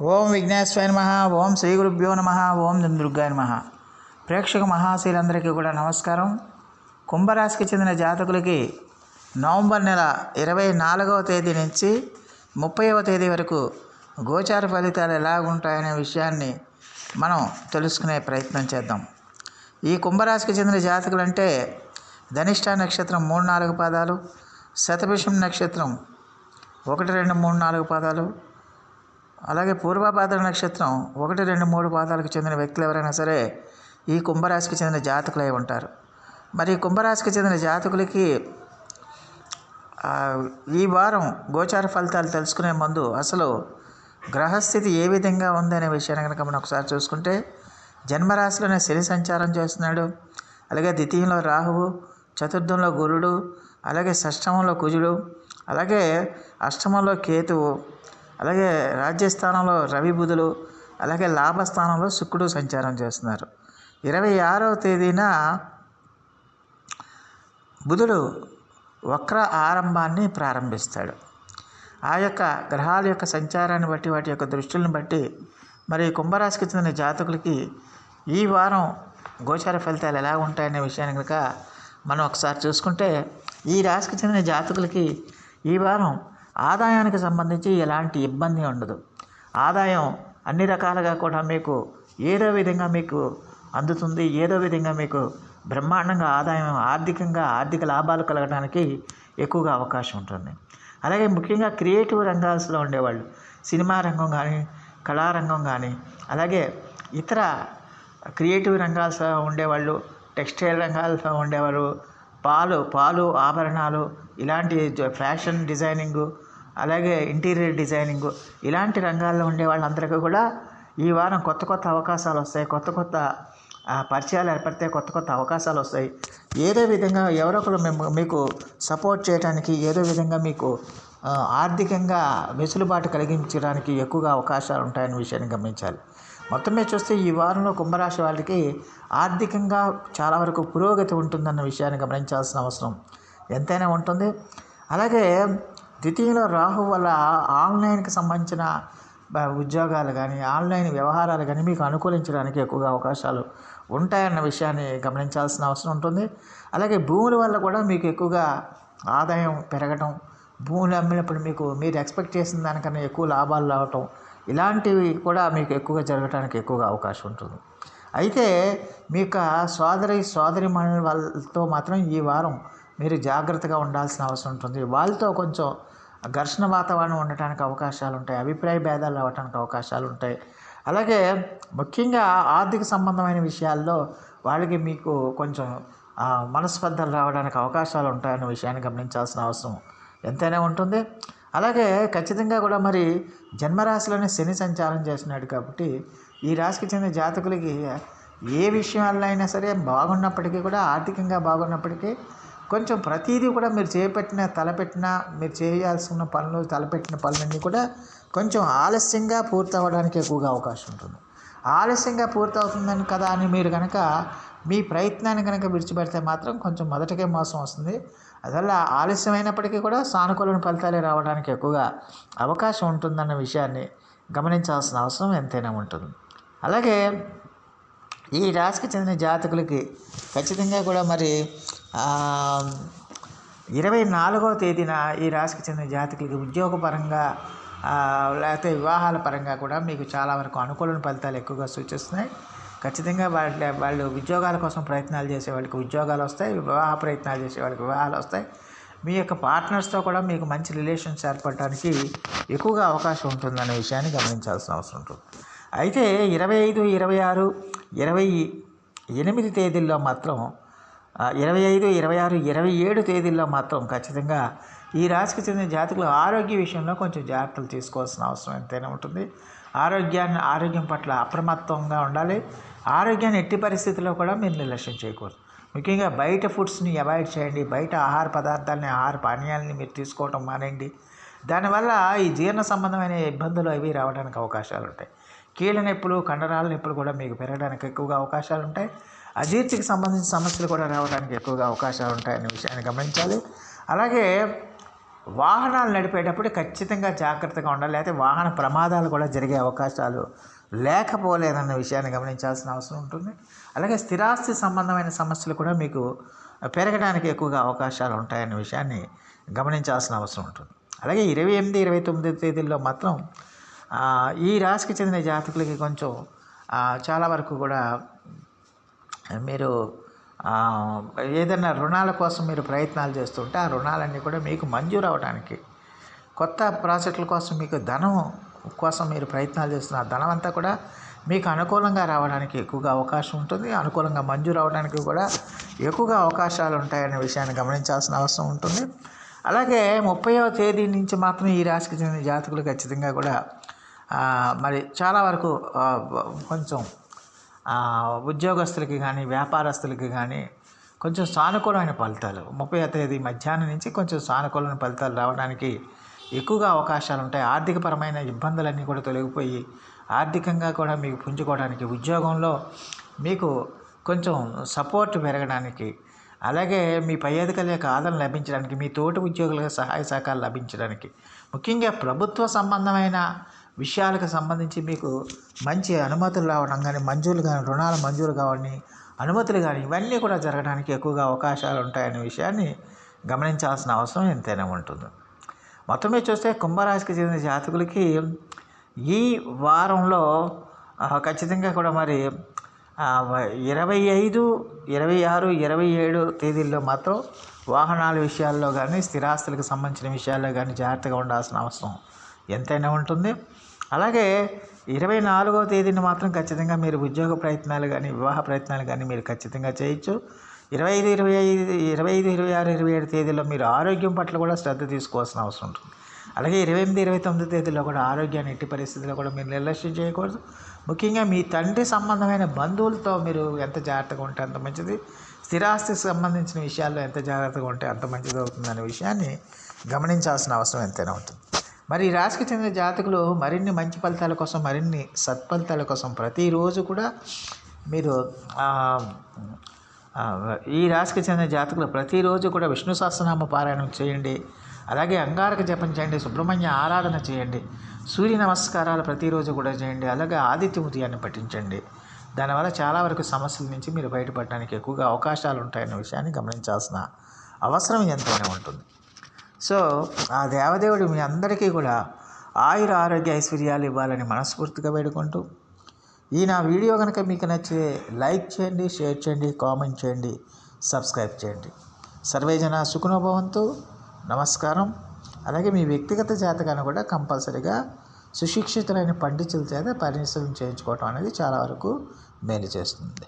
ఓం విఘ్నేశ్వర నమ ఓం శ్రీ గురుభ్యో నమ ఓం దుర్గాయ నమ. ప్రేక్షక మహాశీలందరికీ కూడా నమస్కారం. కుంభరాశికి చెందిన జాతకులకి నవంబర్ నెల ఇరవై నాలుగవ తేదీ నుంచి ముప్పైవ తేదీ వరకు గోచార ఫలితాలు ఎలా ఉంటాయనే విషయాన్ని మనం తెలుసుకునే ప్రయత్నం చేద్దాం. ఈ కుంభరాశికి చెందిన జాతకులు అంటే ధనిష్ట నక్షత్రం మూడు నాలుగు పాదాలు శతభిషం నక్షత్రం ఒకటి రెండు మూడు నాలుగు పాదాలు అలాగే పూర్వభాద్ర నక్షత్రం ఒకటి రెండు మూడు పాదాలకు చెందిన వ్యక్తులు ఎవరైనా సరే ఈ కుంభరాశికి చెందిన జాతకులై ఉంటారు. మరి కుంభరాశికి చెందిన జాతకులకి ఈ వారం గోచార ఫలితాలు తెలుసుకునే ముందు అసలు గ్రహస్థితి ఏ విధంగా ఉందనే విషయాన్ని కనుక మనం ఒకసారి చూసుకుంటే జన్మరాశిలోనే శని సంచారం చేస్తున్నాడు. అలాగే ద్వితీయంలో రాహువు చతుర్థంలో గురుడు అలాగే షష్టమంలో కుజుడు అలాగే అష్టమంలో కేతువు అలాగే రాజ్యస్థానంలో రవి బుధులు అలాగే లాభస్థానంలో శుక్రుడు సంచారం చేస్తున్నారు. ఇరవై ఆరవ తేదీన బుధుడు వక్ర ఆరంభాన్ని ప్రారంభిస్తాడు. ఆ యొక్క గ్రహాల యొక్క సంచారాన్ని బట్టి వాటి యొక్క దృష్టిని బట్టి మరి కుంభరాశికి చెందిన జాతకులకి ఈ వారం గోచార ఫలితాలు ఎలా ఉంటాయనే విషయాన్ని కనుక మనం ఒకసారి చూసుకుంటే ఈ రాశికి చెందిన జాతకులకి ఈ వారం ఆదాయానికి సంబంధించి ఎలాంటి ఇబ్బంది ఉండదు. ఆదాయం అన్ని రకాలుగా కూడా మీకు ఏదో విధంగా మీకు అందుతుంది ఏదో విధంగా మీకు బ్రహ్మాండంగా ఆదాయం ఆర్థికంగా ఆర్థిక లాభాలు కలగడానికి ఎక్కువగా అవకాశం ఉంటుంది. అలాగే ముఖ్యంగా క్రియేటివ్ రంగాల్లో ఉండేవాళ్ళు. సినిమా రంగం కానీ కళారంగం కానీ అలాగే ఇతర క్రియేటివ్ రంగాల్లో ఉండేవాళ్ళు టెక్స్టైల్ రంగాల్లో ఉండేవారు పాలు పాలు ఆభరణాలు ఇలాంటి ఫ్యాషన్ డిజైనింగు అలాగే ఇంటీరియర్ డిజైనింగు. ఇలాంటి రంగాల్లో ఉండే వాళ్ళందరికీ కూడా ఈ వారం కొత్త కొత్త అవకాశాలు వస్తాయి. కొత్త కొత్త పరిచయాలు ఏర్పడితే కొత్త కొత్త అవకాశాలు వస్తాయి. ఏదో విధంగా ఎవరో ఒకరు మేము మీకు సపోర్ట్ చేయడానికి ఏదో విధంగా మీకు ఆర్థికంగా వెసులుబాటు కలిగించడానికి ఎక్కువగా అవకాశాలు ఉంటాయనే విషయాన్ని గమనించాలి. మొత్తం మీద చూస్తే ఈ వారంలో కుంభరాశి వాళ్ళకి ఆర్థికంగా చాలా వరకు పురోగతి ఉంటుందన్న విషయాన్ని గమనించాల్సిన అవసరం ఎంతైనా ఉంటుంది. అలాగే ద్వితీయంలో రాహు వల్ల ఆన్లైన్కి సంబంధించిన ఉద్యోగాలు కానీ ఆన్లైన్ వ్యవహారాలు కానీ మీకు అనుకూలించడానికి ఎక్కువగా అవకాశాలు ఉంటాయన్న విషయాన్ని గమనించాల్సిన అవసరం ఉంటుంది. అలాగే భూముల వల్ల కూడా మీకు ఎక్కువగా ఆదాయం పెరగటం భూములు అమ్మినప్పుడు మీకు మీరు ఎక్స్పెక్ట్ చేసిన దానికన్నా ఎక్కువ లాభాలు రావటం ఇలాంటివి కూడా మీకు ఎక్కువగా జరగడానికి ఎక్కువగా అవకాశం ఉంటుంది. అయితే మీ యొక్క సోదరి సోదరి వాళ్ళతో మాత్రం ఈ వారం మీరు జాగ్రత్తగా ఉండాల్సిన అవసరం ఉంటుంది. వాళ్ళతో కొంచెం ఘర్షణ వాతావరణం ఉండటానికి అవకాశాలు ఉంటాయి అభిప్రాయ భేదాలు రావడానికి అవకాశాలు ఉంటాయి. అలాగే ముఖ్యంగా ఆర్థిక సంబంధమైన విషయాల్లో వాళ్ళకి మీకు కొంచెం మనస్పర్ధలు రావడానికి అవకాశాలు ఉంటాయన్న విషయాన్ని గమనించాల్సిన అవసరం ఎంతైనా ఉంటుంది. అలాగే ఖచ్చితంగా కూడా మరి జన్మరాశిలోనే శని సంచారం చేస్తున్నాడు కాబట్టి ఈ రాశికి చెందిన జాతకులకి ఏ విషయాల్లో అయినా సరే బాగున్నప్పటికీ కూడా ఆర్థికంగా బాగున్నప్పటికీ కొంచెం ప్రతిదీ కూడా మీరు చేపట్టిన తలపెట్టిన మీరు చేయాల్సిన పనులు తలపెట్టిన పనులన్నీ కూడా కొంచెం ఆలస్యంగా పూర్తవడానికి ఎక్కువగా అవకాశం ఉంటుంది. ఆలస్యంగా పూర్తవుతుందని కదా అని మీరు కనుక మీ ప్రయత్నాన్ని కనుక విడిచిపెడితే మాత్రం కొంచెం మొదటికే మోసం వస్తుంది. అదల్లా ఆలస్యమైనప్పటికీ కూడా సానుకూల ఫలితాలే రావడానికి ఎక్కువగా అవకాశం ఉంటుందన్న విషయాన్ని గమనించాల్సిన అవసరం ఎంతైనా ఉంటుంది. అలాగే ఈ రాశికి చెందిన జాతకులకి ఖచ్చితంగా కూడా మరి ఇరవై నాలుగవ తేదీన ఈ రాశికి చెందిన జాతకులకి ఉద్యోగపరంగా లేకపోతే వివాహాల పరంగా కూడా మీకు చాలా వరకు అనుకూల ఫలితాలు ఎక్కువగా సూచిస్తున్నాయి. ఖచ్చితంగా వాళ్ళ వాళ్ళు ఉద్యోగాల కోసం ప్రయత్నాలు చేసే వాళ్ళకి ఉద్యోగాలు వస్తాయి వివాహ ప్రయత్నాలు చేసే వాళ్ళకి వివాహాలు వస్తాయి. మీ యొక్క పార్ట్నర్స్తో కూడా మీకు మంచి రిలేషన్స్ ఏర్పడటానికి ఎక్కువగా అవకాశం ఉంటుందనే విషయాన్ని గమనించాల్సిన అవసరం ఉంటుంది. అయితే ఇరవై ఐదు ఇరవై ఆరు ఇరవై ఎనిమిది తేదీల్లో మాత్రం ఇరవై ఐదు ఇరవై ఆరు ఇరవై ఏడు తేదీల్లో మాత్రం ఖచ్చితంగా ఈ రాశికి చెందిన జాతకులు ఆరోగ్య విషయంలో కొంచెం జాగ్రత్తలు తీసుకోవాల్సిన అవసరం ఎంతైనా ఉంటుంది. ఆరోగ్యాన్ని ఆరోగ్యం పట్ల అప్రమత్తంగా ఉండాలి. ఆరోగ్యాన్ని ఎట్టి పరిస్థితుల్లో కూడా మీరు నిర్లక్ష్యం చేయకూడదు. ముఖ్యంగా బయట ఫుడ్స్ని అవాయిడ్ చేయండి. బయట ఆహార పదార్థాలని ఆహార పానీయాలని మీరు తీసుకోవటం మానేయండి. దానివల్ల ఈ జీర్ణ సంబంధమైన ఇబ్బందులు అవి రావడానికి అవకాశాలు ఉంటాయి. కీళ్ళ నొప్పులు కండరాల నొప్పులు కూడా మీకు పెరగడానికి ఎక్కువగా అవకాశాలు ఉంటాయి. అజీర్తికి సంబంధించిన సమస్యలు కూడా రావడానికి ఎక్కువగా అవకాశాలు ఉంటాయనే విషయాన్ని గమనించాలి. అలాగే వాహనాలు నడిపేటప్పుడు ఖచ్చితంగా జాగ్రత్తగా ఉండాలి. లేకపోతే వాహన ప్రమాదాలు కూడా జరిగే అవకాశాలు లేకపోలేదన్న విషయాన్ని గమనించాల్సిన అవసరం ఉంటుంది. అలాగే స్థిరాస్తి సంబంధమైన సమస్యలు కూడా మీకు పెరగడానికి ఎక్కువగా అవకాశాలు ఉంటాయన్న విషయాన్ని గమనించాల్సిన అవసరం ఉంటుంది. అలాగే ఇరవై ఎనిమిది ఇరవై తొమ్మిది తేదీల్లో మాత్రం ఈ రాశికి చెందిన జాతకులకి కొంచెం చాలా వరకు కూడా మీరు ఏదైనా రుణాల కోసం మీరు ప్రయత్నాలు చేస్తుంటే ఆ రుణాలన్నీ కూడా మీకు మంజూరు అవడానికి కొత్త ప్రాజెక్టుల కోసం మీకు ధనం కోసం మీరు ప్రయత్నాలు చేస్తున్న ఆ ధనం అంతా కూడా మీకు అనుకూలంగా రావడానికి ఎక్కువగా అవకాశం ఉంటుంది. అనుకూలంగా మంజూరు అవడానికి కూడా ఎక్కువగా అవకాశాలు ఉంటాయనే విషయాన్ని గమనించాల్సిన అవసరం ఉంటుంది. అలాగే ముప్పైవ తేదీ నుంచి మాత్రం ఈ రాశికి చెందిన జాతకులు ఖచ్చితంగా కూడా మరి చాలా వరకు కొంచెం ఉద్యోగస్తులకి కానీ వ్యాపారస్తులకి కానీ కొంచెం సానుకూలమైన ఫలితాలు. ముప్పై తేదీ మధ్యాహ్నం నుంచి కొంచెం సానుకూలమైన ఫలితాలు రావడానికి ఎక్కువగా అవకాశాలు ఉంటాయి. ఆర్థికపరమైన ఇబ్బందులన్నీ కూడా తొలగిపోయి ఆర్థికంగా కూడా మీకు పుంజుకోవడానికి ఉద్యోగంలో మీకు కొంచెం సపోర్ట్ పెరగడానికి అలాగే మీ పై అధికారుల యొక్క ఆదరణ లభించడానికి మీ తోటి ఉద్యోగులకు సహాయ సహకారాలు లభించడానికి ముఖ్యంగా ప్రభుత్వ సంబంధమైన విషయాలకు సంబంధించి మీకు మంచి అనుమతులు రావడం కానీ మంజూరు కానీ రుణాలు మంజూరు కావని అనుమతులు కానీ ఇవన్నీ కూడా జరగడానికి ఎక్కువగా అవకాశాలు ఉంటాయనే విషయాన్ని గమనించాల్సిన అవసరం ఎంతైనా ఉంటుంది. మొత్తం మీద చూస్తే కుంభరాశికి చెందిన జాతకులకి ఈ వారంలో ఖచ్చితంగా కూడా మరి ఇరవై ఐదు ఇరవై ఆరు ఇరవై ఏడు తేదీల్లో మాత్రం వాహనాల విషయాల్లో కానీ స్థిరాస్తులకు సంబంధించిన విషయాల్లో కానీ జాగ్రత్తగా ఉండాల్సిన అవసరం ఎంతైనా ఉంటుంది. అలాగే ఇరవై నాలుగవ తేదీని మాత్రం ఖచ్చితంగా మీరు ఉద్యోగ ప్రయత్నాలు కానీ వివాహ ప్రయత్నాలు కానీ మీరు ఖచ్చితంగా చేయొచ్చు. ఇరవై ఐదు ఇరవై ఐదు ఇరవై ఐదు ఇరవై ఆరు ఇరవై ఏడు తేదీలో మీరు ఆరోగ్యం పట్ల కూడా శ్రద్ధ తీసుకోవాల్సిన అవసరం ఉంటుంది. అలాగే ఇరవై ఎనిమిది ఇరవై తొమ్మిది తేదీలో కూడా ఆరోగ్యాన్ని ఎట్టి పరిస్థితుల్లో కూడా మీరు నిర్లక్ష్యం చేయకూడదు. ముఖ్యంగా మీ తండ్రి సంబంధమైన బంధువులతో మీరు ఎంత జాగ్రత్తగా ఉంటే అంత మంచిది. స్థిరాస్తికి సంబంధించిన విషయాల్లో ఎంత జాగ్రత్తగా ఉంటే అంత మంచిది అవుతుందనే విషయాన్ని గమనించాల్సిన అవసరం ఎంతైనా ఉంటుంది. మరి ఈ రాశికి చెందిన జాతకులు మరిన్ని మంచి ఫలితాల కోసం మరిన్ని సత్ఫలితాల కోసం ప్రతిరోజు కూడా మీరు ఈ రాశికి చెందిన జాతకులు ప్రతిరోజు కూడా విష్ణు సహస్రనామ పారాయణం చేయండి. అలాగే అంగారక జపం చేయండి సుబ్రహ్మణ్య ఆరాధన చేయండి సూర్య నమస్కారాలు ప్రతిరోజు కూడా చేయండి అలాగే ఆదిత్య ఉదయాన్ని పఠించండి. దానివల్ల చాలా వరకు సమస్యల నుంచి మీరు బయటపడడానికి ఎక్కువగా అవకాశాలు ఉంటాయన్న విషయాన్ని గమనించాల్సిన అవసరం ఎంతైనా ఉంటుంది. సో ఆ దేవదేవుడు మీ అందరికీ కూడా ఆయుర ఆరోగ్య ఐశ్వర్యాలు ఇవ్వాలని మనస్ఫూర్తిగా వేడుకుంటూ ఈ నా వీడియో కనుక మీకు నచ్చితే లైక్ చేయండి షేర్ చేయండి కామెంట్ చేయండి సబ్స్క్రైబ్ చేయండి. సర్వేజన సుఖనోభవంతు నమస్కారం. అలాగే మీ వ్యక్తిగత జాతకాన్ని కూడా కంపల్సరీగా సుశిక్షితులైన పండితుల చేత పరిశీలన చేయించుకోవటం అనేది చాలా వరకు మేలు చేస్తుంది.